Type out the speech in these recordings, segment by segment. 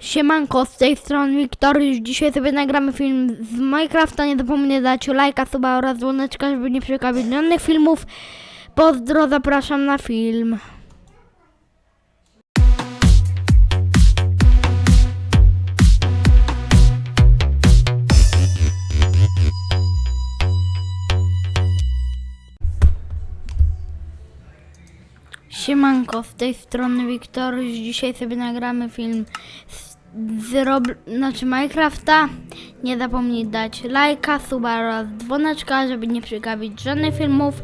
Siemanko, z tej strony Wiktor. Już dzisiaj sobie nagramy film z Minecrafta. Nie zapomnij dać lajka, suba oraz dzwoneczka, żeby nie przegapić żadnych filmów. Pozdro, zapraszam na film. Siemanko, z tej strony Wiktor. Już dzisiaj sobie nagramy film z, z rob... znaczy Minecrafta. Nie zapomnij dać lajka, suba oraz dzwoneczka, żeby nie przegapić żadnych filmów.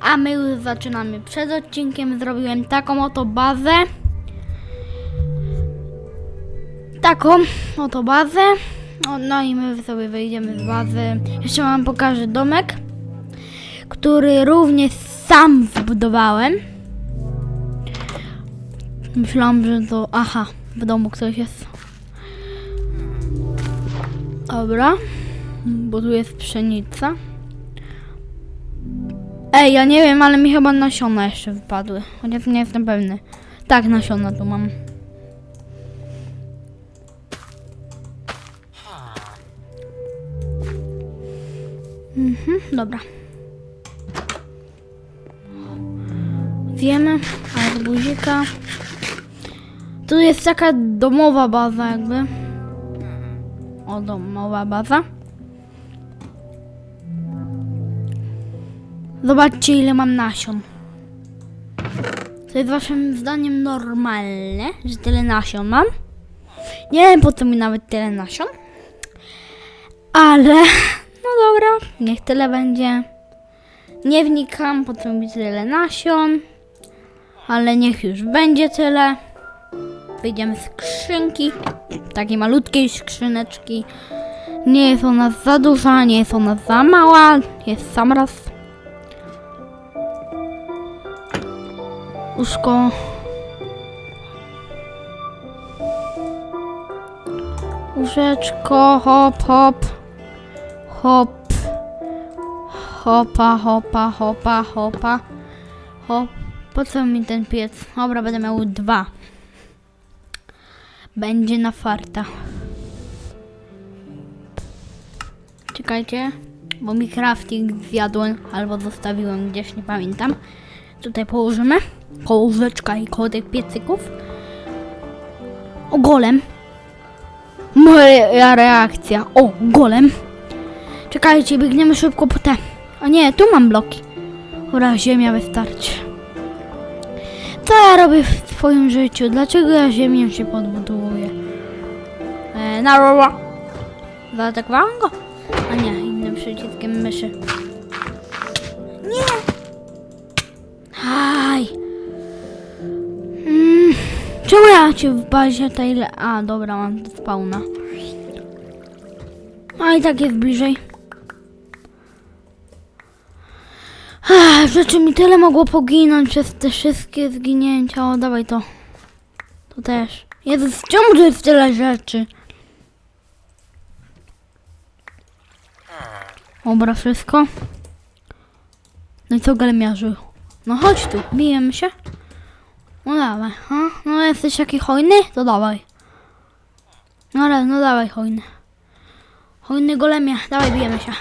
A my już zaczynamy. Przed odcinkiem zrobiłem taką oto bazę. Taką oto bazę. No, no i my sobie wyjdziemy z bazy. Jeszcze wam pokażę domek, który również sam zbudowałem. Myślałam, że to. Aha, w domu ktoś jest. Dobra. Bo tu jest pszenica. Ej, ja nie wiem, ale mi chyba nasiona jeszcze wypadły. Chociaż nie jestem pewny. Tak, nasiona tu mam. Mhm, dobra. Wiemy, ale z buzika. Tu jest taka domowa baza jakby. O, domowa baza. Zobaczcie ile mam nasion. To jest waszym zdaniem normalne, że tyle nasion mam? Nie wiem po co mi nawet tyle nasion. Ale, no dobra, niech tyle będzie. Nie wnikam po co mi tyle nasion. Ale niech już będzie tyle. Wyjdziemy z skrzynki. Takiej malutkiej skrzyneczki. Nie jest ona za duża, nie jest ona za mała. Jest sam raz. Uszko. Łóżeczko, hop, hop. Hop. Hopa, hopa, hopa, hopa. Hop. Po co mi ten piec? Dobra, będę miał dwa. Będzie na farta. Czekajcie, bo mi crafting zjadłem albo zostawiłem gdzieś, nie pamiętam. Tutaj położymy koło łóżeczka i tych piecyków. O, golem. Moja reakcja. O, golem. Czekajcie, biegniemy szybko po te. A nie, tu mam bloki. Dobra, ziemia wystarczy. Co ja robię w swoim życiu? Dlaczego ja ziemię się podbudowuję? E, na rola. Zaatakowałem go? A nie, innym przyciskiem myszy. Nie! Aj! Mm, czemu ja cię w bazie tej... A, dobra, mam spawna. A i tak jest bliżej. Rzeczy mi tyle mogło poginąć przez te wszystkie zginięcia. O, dawaj to. To też. Jezus, czemu tu jest tyle rzeczy? Dobra, wszystko. No i co, galemiarzu? No chodź tu, bijemy się. No dawaj, ha? No jesteś taki hojny? To dawaj. No, raz, no dawaj, hojny. Hojny golemia, dawaj, bijemy się.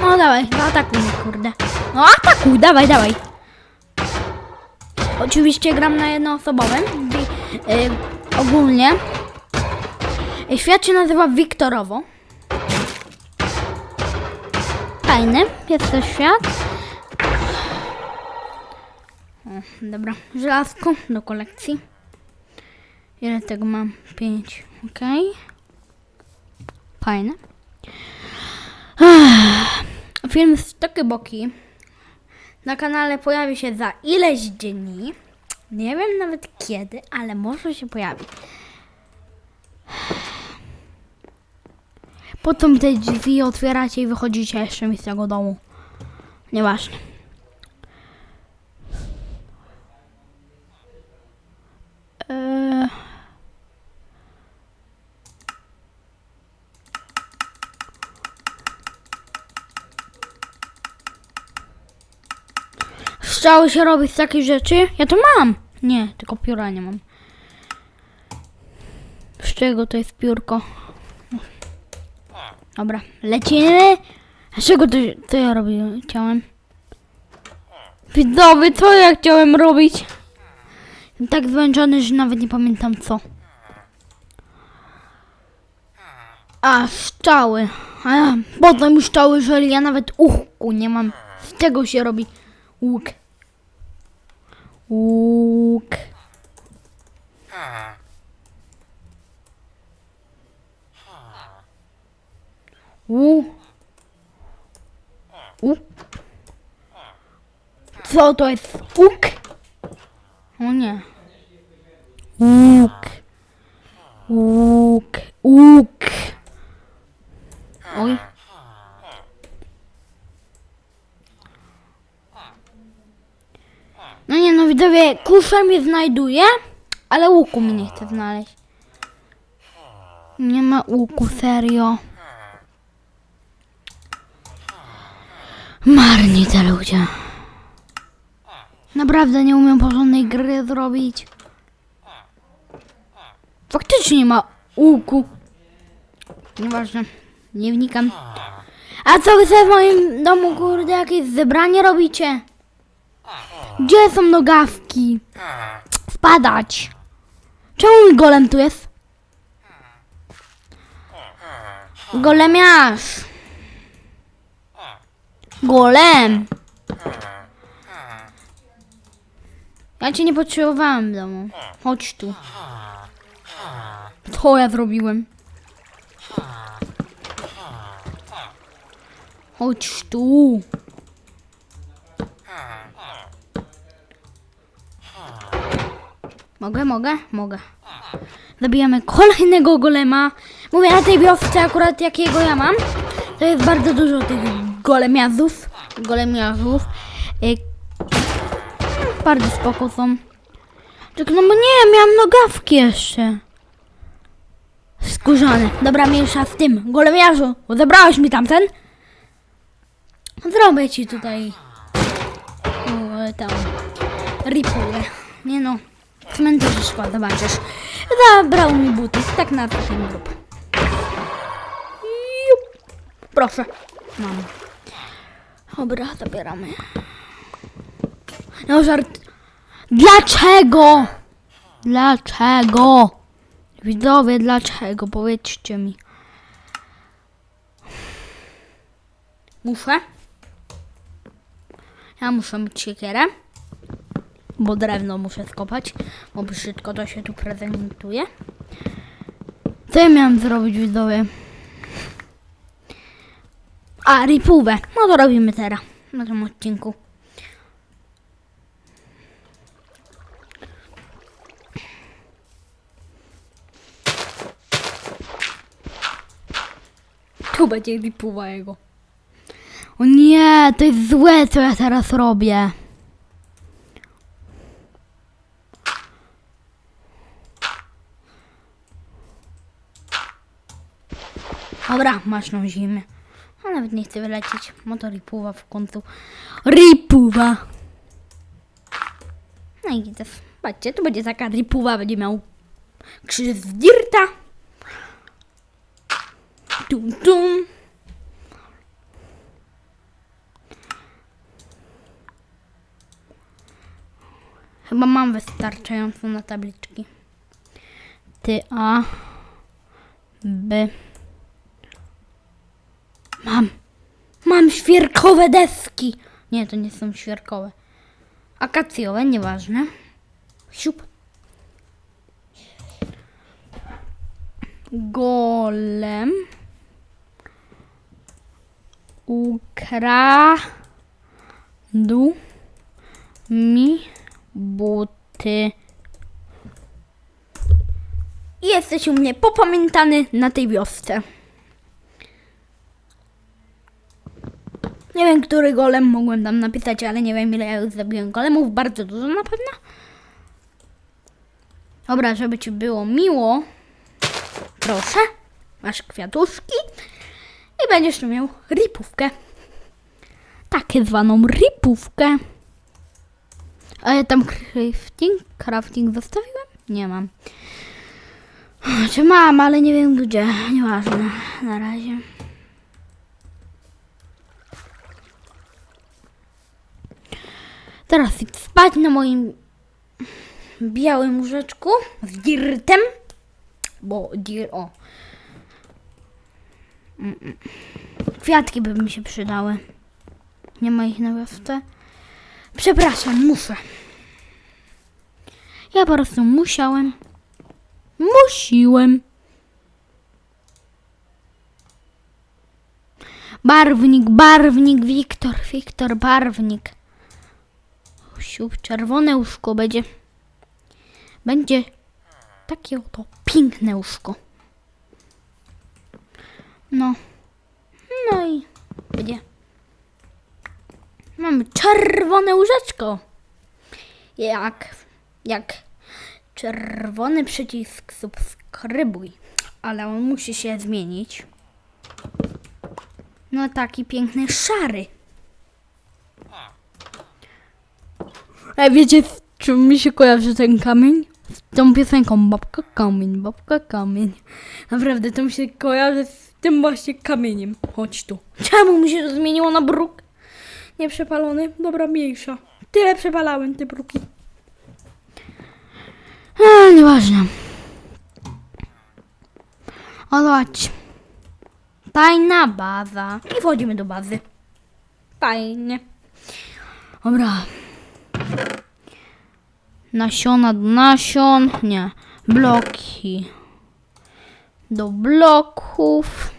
No dawaj, no atakuj mnie, kurde. No atakuj, dawaj, dawaj. Oczywiście gram na jednoosobowym. Wi- y, ogólnie. Świat się nazywa Wiktorowo. Fajny jest to świat. O, dobra, żelazko do kolekcji. Ile tego mam? Pięć, okej. Fajne. Film z takie boki na kanale pojawi się za ileś dni. Nie wiem nawet kiedy, ale może się pojawić. Potem te drzwi otwieracie i wychodzicie jeszcze mi z tego domu. Nieważne. Strzały się robi z takich rzeczy? Ja to mam! Nie, tylko pióra nie mam. czego to jest piórko? Dobra, lecimy. A z czego to, to ja robiłem? Chciałem. Widzowie, co ja chciałem robić? Tak zmęczony, że nawet nie pamiętam co. A, szczały. A ja, potem szczały, jeżeli ja nawet uchku nie mam. Z tego się robi łuk. Łuk. U. U. Co to jest? Łuk? O nie. Łuk. Łuk. Łuk. Oj. No nie no widzowie, kusza mnie znajduje, ale łuku mi nie chce znaleźć. Nie ma łuku, serio. Marni te ludzie. Naprawdę nie umiem porządnej gry zrobić. Faktycznie nie ma łuku. Nieważne, nie wnikam. A co wy sobie w moim domu, kurde, jakieś zebranie robicie? Gdzie są nogawki? Spadać. Czemu mój golem tu jest? Golemiarz. Golem. Ja cię nie potrzebowałem w domu. Chodź tu. Co ja zrobiłem? Chodź tu. Mogę, mogę? Mogę. Zabijamy kolejnego golema. Mówię, na tej wiosce akurat jakiego ja mam, to jest bardzo dużo tych golemiazów. Golemiazów. Y, bardzo spoko są. Tylko no bo nie, miałam nogawki jeszcze. Skórzane. Dobra, mniejsza z tym. Golemiarzu, bo zabrałeś mi tamten. Zrobię ci tutaj. O, tam. Ripuję. Nie no. Cmentarze szła, zobaczysz. Zabrał mi buty. Tak na grup. Jup. Proszę. Mam. Dobra, zabieramy. No żart. Dlaczego? Dlaczego? Widzowie, dlaczego? Powiedzcie mi. Muszę? Ja muszę mieć siekierę. Bo drewno muszę skopać. Bo brzydko to się tu prezentuje. Co ja miałam zrobić, widzowie? A, ripówę. No to robimy teraz. Na tym odcinku. Tu będzie ripuwa jego. O nie, to jest złe, co ja teraz robię. Dobra, masz tą zimę. A nawet nie chcę wylecieć. No to ripuwa w końcu. Ripuwa! No i widzę. Patrzcie, tu będzie taka ripuwa, będzie miał krzyż z dirta. Tum, tum. Chyba mam wystarczająco na tabliczki. Ty A B Mam. Mam świerkowe deski. Nie, to nie są świerkowe. Akacjowe, nieważne. Siup. Golem. Ukradł mi buty. Jesteś u mnie popamiętany na tej wiosce. Nie wiem, który golem mogłem tam napisać, ale nie wiem, ile ja już zabiłem golemów. Bardzo dużo na pewno. Dobra, żeby ci było miło. Proszę. Masz kwiatuszki. I będziesz miał ripówkę. Takie zwaną ripówkę. A ja tam crafting, crafting zostawiłem? Nie mam. Czy mam, ale nie wiem gdzie. Nieważne. Na razie. Teraz idź spać na moim białym łóżeczku z dirtem. Bo dir... o. Mm-mm. Kwiatki by mi się przydały. Nie ma ich na wiosce. Przepraszam, muszę. Ja po prostu musiałem. Musiłem. Barwnik, barwnik, Wiktor, Wiktor, barwnik. Siup, czerwone łóżko będzie. Będzie takie oto piękne łóżko. No. No i będzie. Mamy czerwone łóżeczko. Jak, jak czerwony przycisk subskrybuj. Ale on musi się zmienić. No taki piękny szary. A wiecie, z czym mi się kojarzy ten kamień? Z tą piosenką Babka Kamień, Babka Kamień. Naprawdę, to mi się kojarzy z tym właśnie kamieniem. Chodź tu. Czemu mi się to zmieniło na bruk? Nieprzepalony? Dobra, mniejsza. Tyle przepalałem te bruki. Eee, nieważne. O, zobacz. Tajna baza. I wchodzimy do bazy. Fajnie. Dobra. Nasiona do nasion. Nie. Bloki. Do bloków.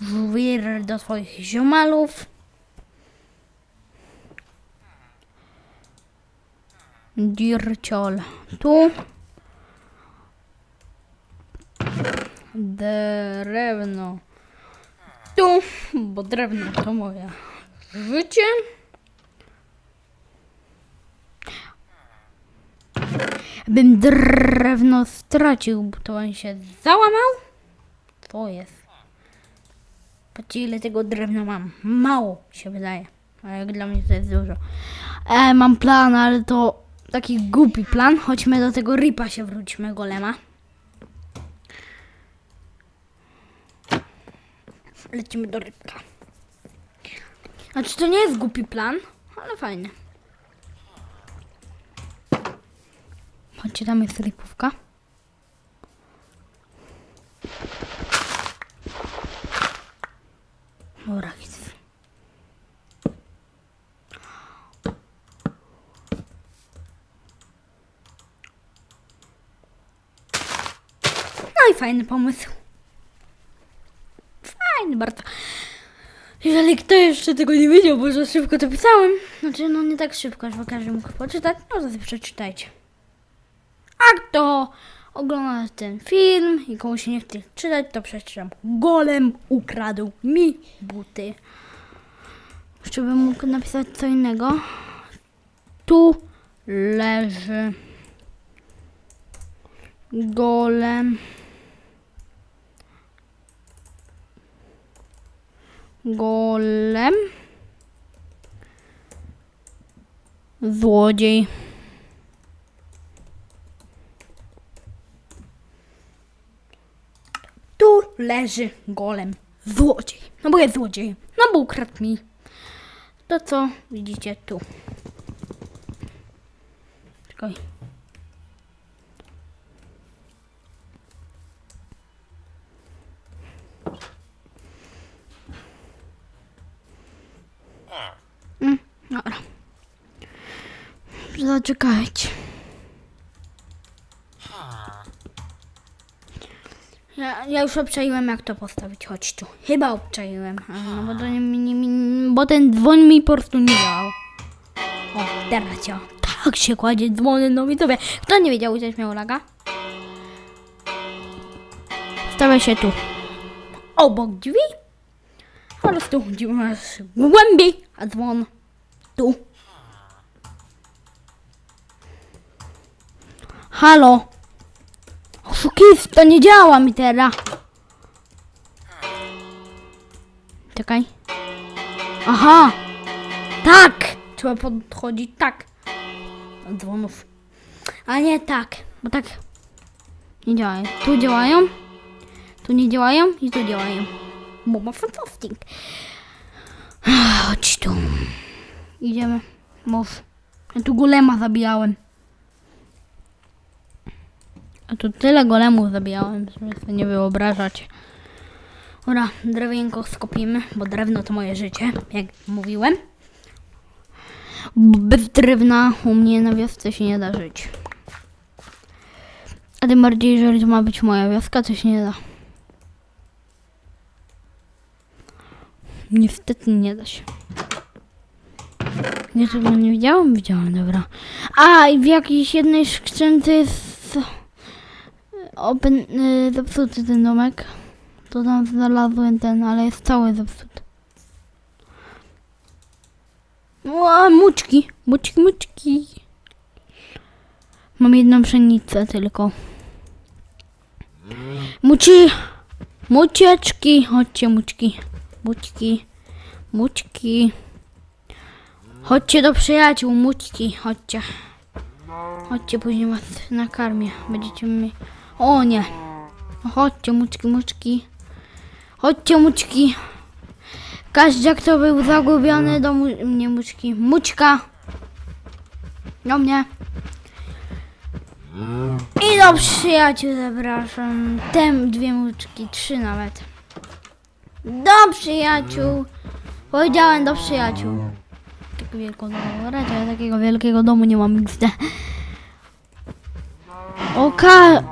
Żwir do twoich ziomalów. Dirciol. Tu. Drewno. Tu, bo drewno to moje życie. Bym drewno stracił, bo to on się załamał. To jest. Patrzcie ile tego drewna mam. Mało się wydaje. A jak dla mnie to jest dużo. E, mam plan, ale to taki głupi plan. Chodźmy do tego ripa się wróćmy, golema. Lecimy do rybka. Znaczy to nie jest głupi plan, ale fajnie. Chodźcie, tam jest ripówka. Dobra. No i fajny pomysł. Fajny bardzo. Jeżeli kto jeszcze tego nie wiedział, bo za szybko to pisałem, znaczy no nie tak szybko, żeby każdy mógł poczytać, no to przeczytajcie. A kto ogląda ten film i komu się nie chce czytać, to przeczytam. Golem ukradł mi buty. Jeszcze bym mógł napisać co innego. Tu leży golem. Golem. Złodziej. Tu leży golem. Złodziej. No bo jest złodziej. No bo ukradł mi. To co widzicie tu. Czekaj. Mm, dobra. Zaczekajcie. Ja, już obczaiłem jak to postawić, chodź tu. Chyba obczaiłem, no bo, to nie, nie, nie, bo ten dzwoń mi po prostu nie dał. O, teraz działa. Tak się kładzie dzwony, no widzowie. Kto nie wiedział, gdzieś miał laga? Stawia się tu. Obok drzwi. Po prostu głębiej, a dzwon tu. Halo? Oszukist, to nie działa mi teraz. Czekaj. Aha. Tak. Trzeba podchodzić tak. Do dzwonów. A nie tak, bo tak. Nie działają. Tu działają. Tu nie działają i tu działają. Bomba fantastic. Chodź tu. Idziemy. Mów. Ja tu golema zabijałem. A tu tyle golemów zabijałem, żeby sobie nie wyobrażać. Ora, drewienko skopimy, bo drewno to moje życie, jak mówiłem. Bez drewna u mnie na wiosce się nie da żyć. A tym bardziej, jeżeli to ma być moja wioska, to się nie da. Niestety nie da się. Nie, tego nie widziałam? Widziałam, dobra. A, i w jakiejś jednej skrzynce jest open, y, zepsuty ten domek. To tam znalazłem ten, ale jest cały zepsuty. O, muczki, muczki, muczki. Mam jedną pszenicę tylko. Muci, mucieczki, chodźcie muczki, muczki, muczki. Chodźcie do przyjaciół, muczki, chodźcie. Chodźcie, później was nakarmię. Będziecie mi... O nie. Chodźcie, muczki, muczki. Chodźcie, muczki. Każdy, kto był zagubiony do mu... mnie, muczki. Muczka. Do mnie. I do przyjaciół zapraszam. Tem dwie muczki, trzy nawet. Do przyjaciół. Powiedziałem do przyjaciół. Takiego wielkiego domu. Takiego wielkiego domu nie mam XD. Oka...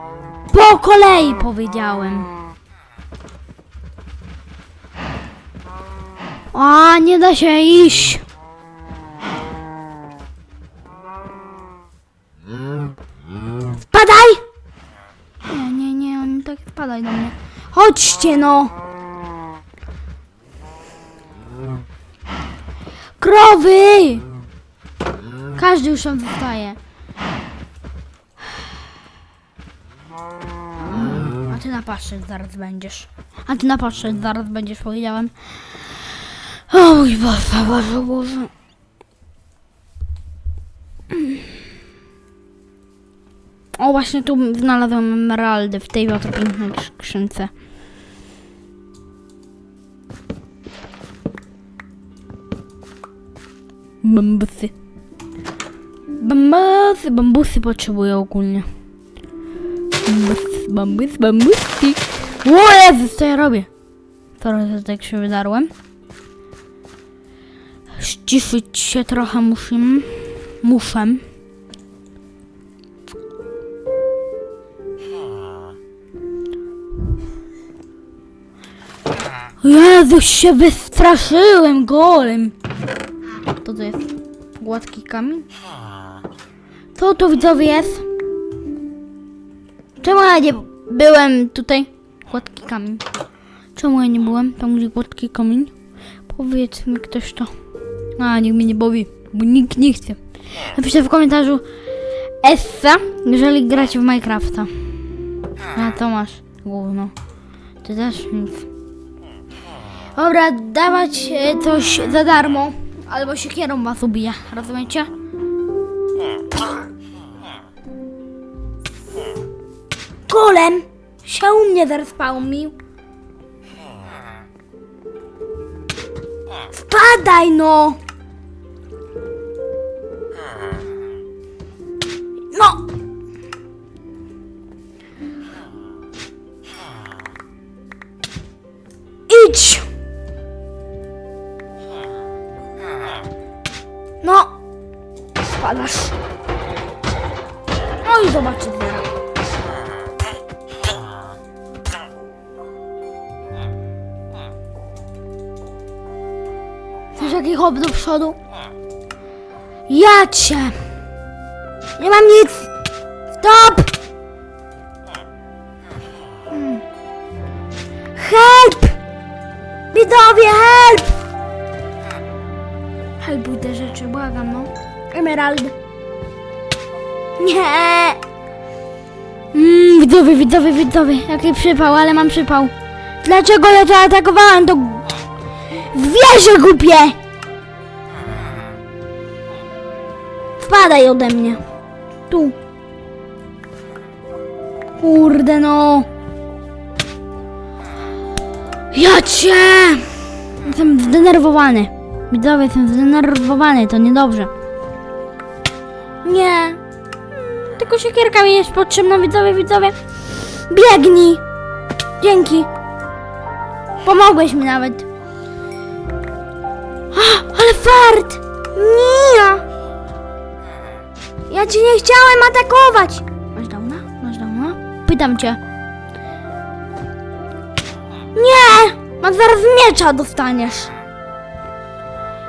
Po kolei powiedziałem. A, nie da się iść. Spadaj! Nie, nie, nie, on tak spadaj do mnie. Chodźcie no! Krowy! Każdy już tam zostaje. A na patrzeć zaraz będziesz. A ty na patrzeć zaraz będziesz, powiedziałem. O mój Boże, Boże, Boże. O, właśnie tu znalazłem emeraldy w tej oto pięknej skrzynce. Bambusy. Bambusy, bambusy potrzebuję ogólnie. Bambus, bambus, bambusy. O Jezus, co ja robię? Teraz tak się wydarłem. Ściszyć się trochę muszę. Muszę. Jezus, się wystraszyłem golem. To to jest gładki kamień? Co tu widzowie jest? Czemu ja nie byłem tutaj? Gładki kamień. Czemu ja nie byłem tam, gdzie gładki kamień? Powiedz mi ktoś to. A, nikt mnie nie powie, bo nikt nie chce. Napiszcie w komentarzu Essa, jeżeli gracie w Minecrafta. A to masz gówno. Ty też nic. Dobra, dawać e, coś za darmo. Albo siekierą was ubija, rozumiecie? Golem się u mnie zespałmił. Spadaj! No! Chcesz jaki hop do przodu? Ja cię! Nie mam nic! Stop! Help! Widzowie, help! Helpuj te rzeczy, błagam, no. Emerald. Nie! Mm, widzowie, widzowie, widzowie, jaki przypał, ale mam przypał. Dlaczego ja to atakowałem, to... Zwierzę głupie! Spadaj ode mnie. Tu. Kurde no. Ja cię! Jestem zdenerwowany. Widzowie, jestem zdenerwowany, to niedobrze. Nie. Tylko siekierka mi jest potrzebna, widzowie, widzowie. Biegnij! Dzięki. Pomogłeś mi nawet. Ale fart! Mija! Ja cię nie chciałem atakować! Masz downa? Masz downa? Pytam cię. Nie! Mam zaraz miecza dostaniesz.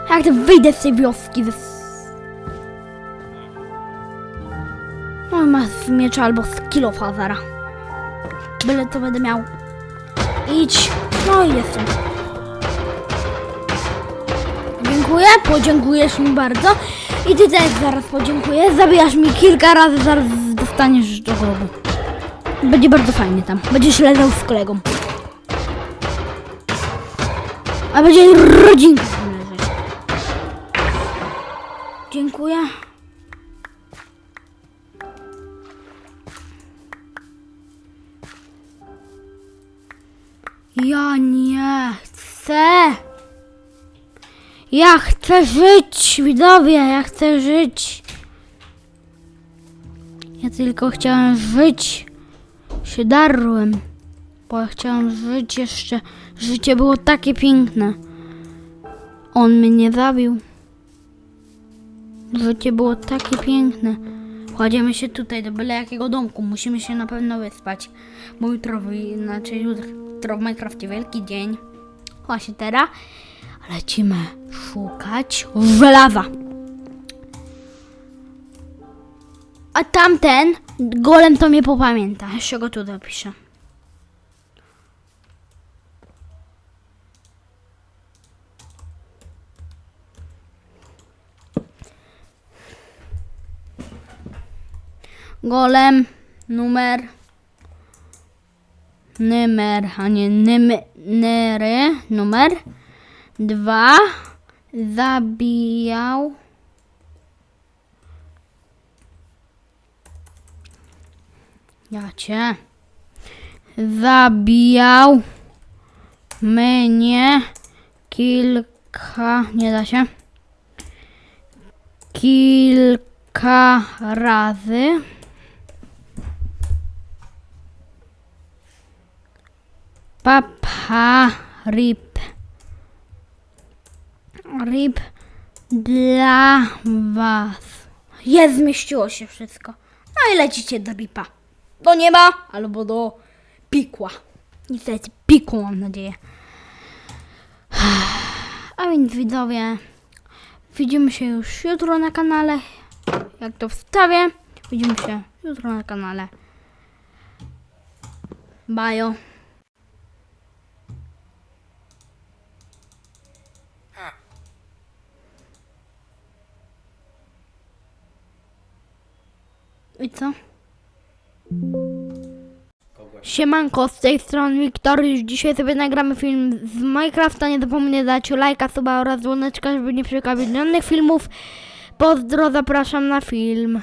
Jak to wyjdę z tej wioski ze... No masz miecza albo z kilofazara. Byle co będę miał. Idź. No i jestem. Dziękuję, podziękujesz mi bardzo. I ty też zaraz podziękuję. Zabijasz mi kilka razy, zaraz dostaniesz do grobu. Będzie bardzo fajnie tam. Będziesz leżał z kolegą. A będzie rodzinka tam leżeć. Dziękuję. Ja nie chcę. Ja chcę żyć, widzowie, ja chcę żyć. Ja tylko chciałem żyć. Się darłem. Bo ja chciałem żyć jeszcze. Życie było takie piękne. On mnie nie zabił. Życie było takie piękne. Kładziemy się tutaj do byle jakiego domku. Musimy się na pewno wyspać. Bo jutro, znaczy jutro w Minecrafcie wielki dzień. Właśnie teraz lecimy szukać żelaza. A tamten golem to mnie popamięta. Jeszcze go tu dopiszę. Golem numer numer, a nie nymy, nery, numer dwa. Zabijał. Ja cię. Zabijał mnie kilka nie da się. Kilka razy. Papa rip. Rip dla was. Jest, zmieściło się wszystko. No i lecicie do ripa. Do nieba albo do pikła. Niestety pikło mam nadzieję. A więc widzowie, widzimy się już jutro na kanale. Jak to wstawię, widzimy się jutro na kanale. Bajo. I co? Siemanko, z tej strony Wiktor. Już dzisiaj sobie nagramy film z Minecrafta. Nie zapomnij dać lajka, suba oraz dzwoneczka, żeby nie przegapić żadnych filmów. Pozdro, zapraszam na film.